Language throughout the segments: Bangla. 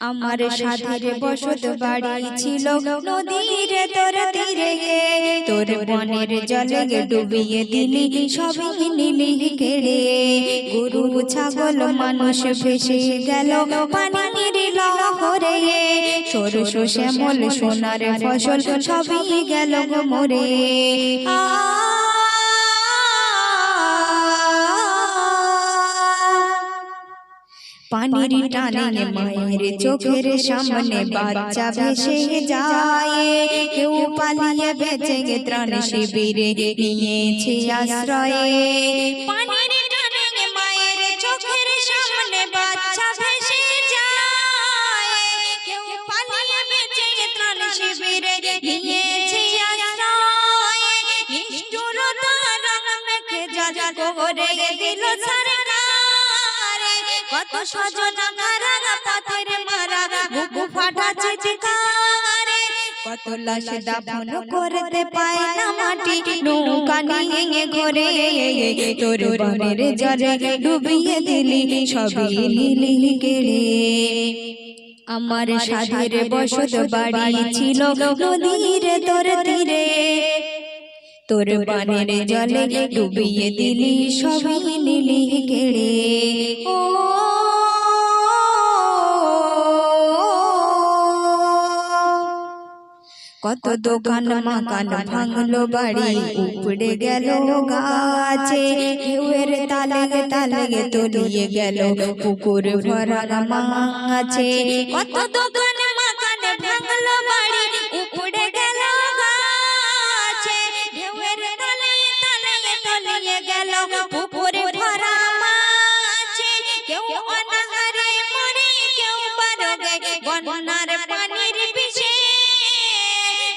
আমার সাথীর বসত বাড়ি ছিল নদীর তোর তীরে গে তোর বনের জলে গে ডুবিয়ে দিলি সবই নিলি কেড়ে গরু ছাগল মানুষ ভেসে গেল পানির লহরে। সরষ শ্যামল সোনার ফসল সবই গেল মরে। মরে। পানির টানে মায়ের চোখের সামনে বাচ্চা ভেসে যায় কেউ পালিয়ে বেঁচে গে ত্রাণ শিবিরে নিয়েছে আশ্রয়ে পানির টানে মায়ের চোখের সামনে বাচ্চা ভেসে যায় কেউ পালিয়ে বেঁচে গে ত্রাণ শিবিরে নিয়েছে আশ্রয় নিষ্ঠুরতা রং মেখে যা করে দিল সরকার কত সজনা মারা বুকু ফাটা কত লাশ দাফন করতে পায় না মাটি। নৌকা নিয়ে ঘরে তোর বনের ডুবিয়ে দিলি। সবই নীলি কেড়ে। আমার সাধের বসত বাড়ি ছিল নদীর তোর তীরে। তোর বানের জলে ডুবিয়ে দিলি সবই নীলি কেড়ে। ও কত দোকান মাকান ভাঙলো বাড়ি উপড়ে গেল গাছে ঢেউয়ের তালে তালে তলিয়ে গেল পুকুর ভরা মাছে। কত দোকান বন্যার পানির বিষে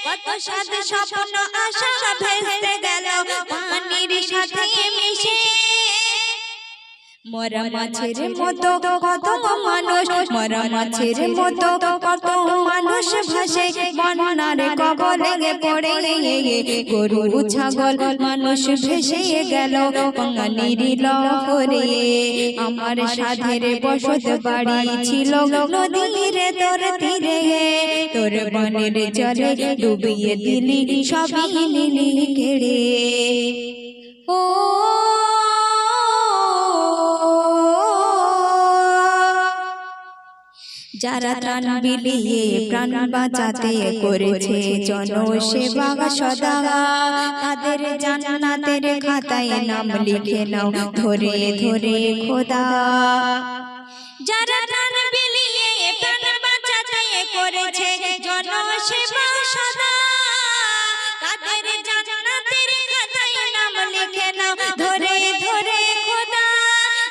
কত সাথে স্বপ্ন আশা ভেসে গেল। পানির সাথে মিশে মরা মাছের মতো কত মানুষ মরা মাছের মতো কত মানুষ ভাসে বন্যার কবলে পড়ে। গরু ছাগল মানুষ ভেসে গেল পানির লহরে। আমার সাধের বসত বাড়ি ছিল নদীর তোর তীরে তোর। বনের জলে ডুবিয়ে দিলি সবই নীলি কেড়ে। যারা ত্রাণ বিলিয়ে প্রাণ বাঁচাতে করেছে জনসেবা সদা। তাদের জান্নাতের খাতায় নাম লিখে নাও ধরে ধরে খোদা। যারা বিলিয়ে প্রাণ বাঁচাতে করেছে জনসেবা সদা। তাদের জান্নাতের খাতায় নাম লিখে নাও ধরে ধরে খোদা।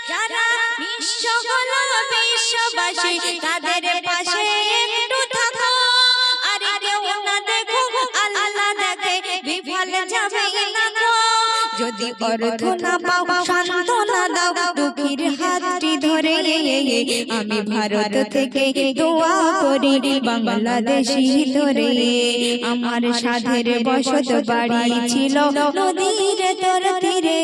যারা বিশ্ব হলো বিশ্ববাসী যদি অর্থ না পাও শান্ত না দাও দুঃখীর হাতটি ধরে আমি ভারত থেকে দোয়া করি বাংলাদেশি ধরে আমার সাধের বসত বাড়ি ছিল নদীর তোর। তীরে।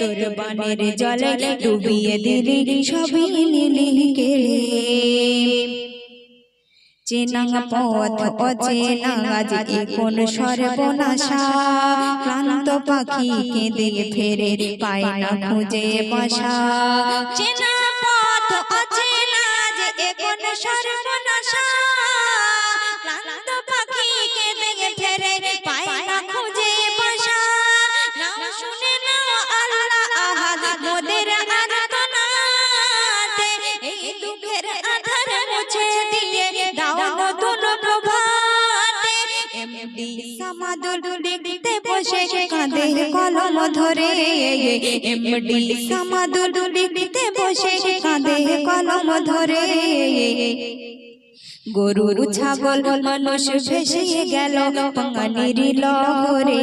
তোর বানের জলে ডুবিয়ে দিলি সবই নীলি কেড়ে চেনা পথ অচেনা আজ এ কোন সর্বনাশা। ক্লান্ত পাখি কেঁদে ফেরে পায় না খুঁজে বাসা। চেনা পথ অচেনা আজ এ কোন সর্বনাশা। ক্লান্ত পাখি কেঁদে ফেরে পায় না খুঁজে বাসা। নাম শুনে নাও বসে কলম ধরে, এমডি সামাদুল লিখতে বসে কাঁধে কলম ধরে। গরুর ছাগল মানুষ ভেসে গেল পানির লহরে।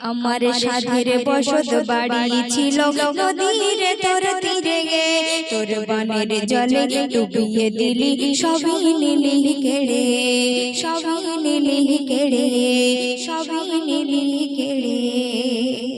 আমার সাধের বসত বাড়ি ছিল। নদীর তোর তীরে গে তোর বনের জলে ডুবিয়ে দিলি সবই নিলি কেড়ে সবই নিলি কেড়ে সবই নিলি কেড়ে।